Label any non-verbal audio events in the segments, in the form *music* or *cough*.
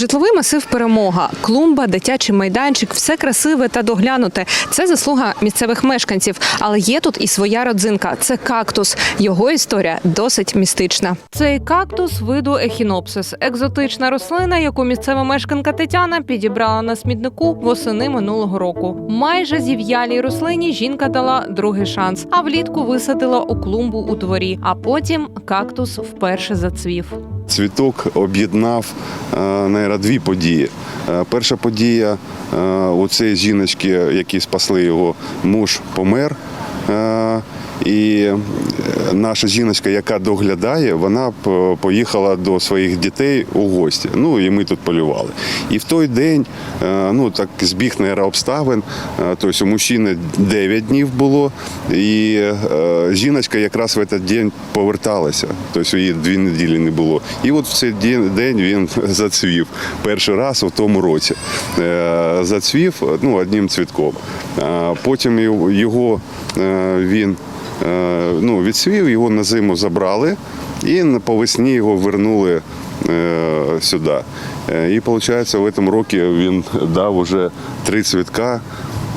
Житловий масив перемога, клумба, дитячий майданчик, все красиве та доглянуте. Це заслуга місцевих мешканців. Але є тут і своя родзинка. Це кактус. Його історія досить містична. Цей кактус виду ехінопсис, екзотична рослина, яку місцева мешканка Тетяна підібрала на смітнику восени минулого року. Майже зів'ялій рослині жінка дала другий шанс, а влітку висадила у клумбу у дворі. А потім кактус вперше зацвів. Цвіток об'єднав наверное, дві події. Е, Перша подія е, у цієї жіночки, які спасли його, муж помер. І е, наша жіночка, яка доглядає, вона поїхала до своїх дітей у гості. Ну і ми тут полювали. І в той день, е, ну так збіг наверно, обставин. е, Тобто у мужчини 9 днів було, і жіночка якраз в цей день поверталася. Тобто її дві неділі не було. І от в цей день він *laughs* зацвів перший раз у тому році. Зацвів ну, одним цвітком. Потім його- він ну, відсвів, його на зиму забрали і по весні його вернули е, сюди. Е, І виходить, в цьому році він дав уже три цвітка.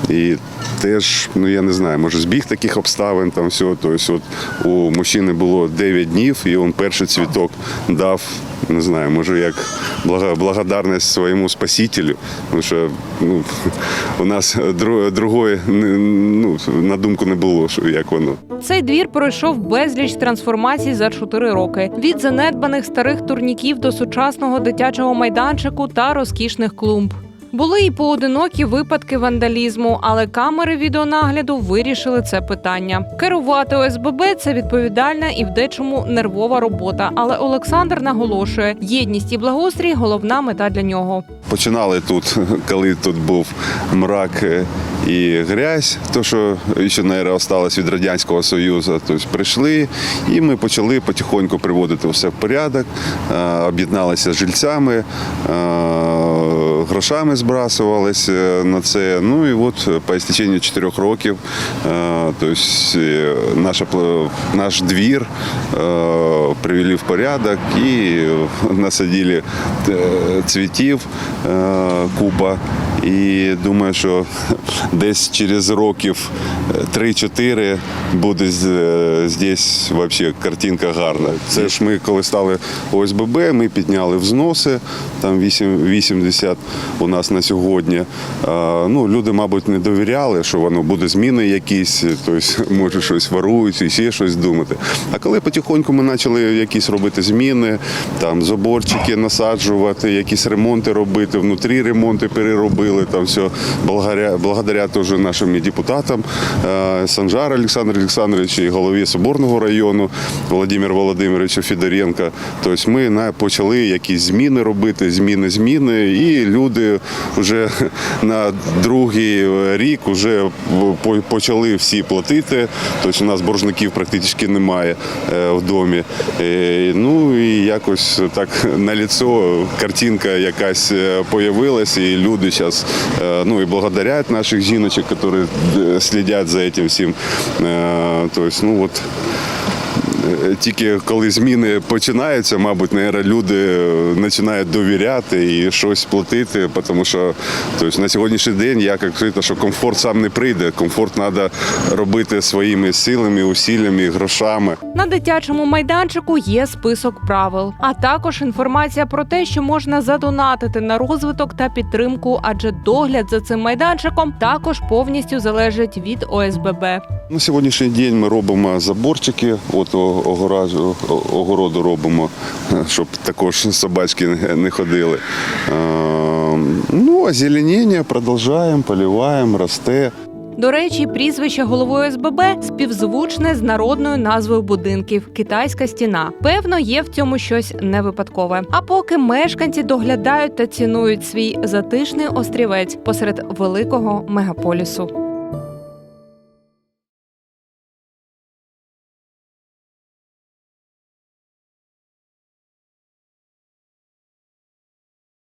І теж, ну я не знаю, може збіг таких обставин там все. Тобто, от у мужчини було 9 днів, і він перший цвіток дав, не знаю, може як благодарність своєму спасителю. Тому що ну, *laughs* у нас дру- другої ну, на думку не було, як воно. Цей двір пройшов безліч трансформацій за чотири роки: від занедбаних старих турніків до сучасного дитячого майданчику та розкішних клумб. Були і поодинокі випадки вандалізму, але камери відеонагляду вирішили це питання. Керувати ОСББ це відповідальна і в дечому нервова робота. Але Олександр наголошує, єдність і благоустрій головна мета для нього. Починали тут, *laughs* коли тут був мрак е, і грязь, то що ще наверное, осталось від Радянського Союзу. Тобто прийшли і ми почали потихоньку приводити все в порядок, е, об'єдналися з жильцями, е, грошами збрасувалися на це. Ну і от по істеченні чотирьох років то тобто, е, наша, наш двір е, привели в порядок і насадили е, цвітів е, купа. І думаю, що *laughs* десь через років 3-4 буде е, здесь вообще картинка гарна. Це ж ми коли стали ОСББ, ми підняли взноси, там 8, 80 у нас на сьогодні. Ну, люди, мабуть, не довіряли, що воно буде зміни якісь, тобто, *laughs* може щось ворують і ще щось думати. А коли потихоньку ми почали якісь робити зміни, там заборчики насаджувати, якісь ремонти робити, внутрі ремонти переробили, там все благодаря, благодаря теж нашим депутатам е, Санжар Олександр Олександрович і голові Соборного району Володимир Володимировича Федоренка. Тобто ми почали якісь зміни робити, зміни, зміни, і люди вже *laughs* на другий рік вже почали всі платити. Тобто у нас боржників практично немає е, в домі. Е, Ну і якось так *laughs* на ліцо картинка якась появилась, і люди зараз ну и благодарят наших жіночок, которые следят за этим всем. То есть, ну от Е, тільки коли зміни починаються, мабуть, наверное, люди е, починають довіряти і щось платити, тому що тобто, на сьогоднішній день я як кажу, що комфорт сам не прийде. Комфорт треба робити своїми силами, усиллями, грошами. На дитячому майданчику є список правил, а також інформація про те, що можна задонатити на розвиток та підтримку, адже догляд за цим майданчиком також повністю залежить від ОСББ. На сьогоднішній день ми робимо заборчики, от огороду робимо, щоб також собачки не- ходили. Ну, озеленення продовжуємо, поливаємо, росте. До речі, прізвище голови ОСББ співзвучне з народною назвою будинків Китайська стіна. Певно, є в цьому щось не випадкове. А поки мешканці доглядають та цінують свій затишний острівець посеред великого мегаполісу.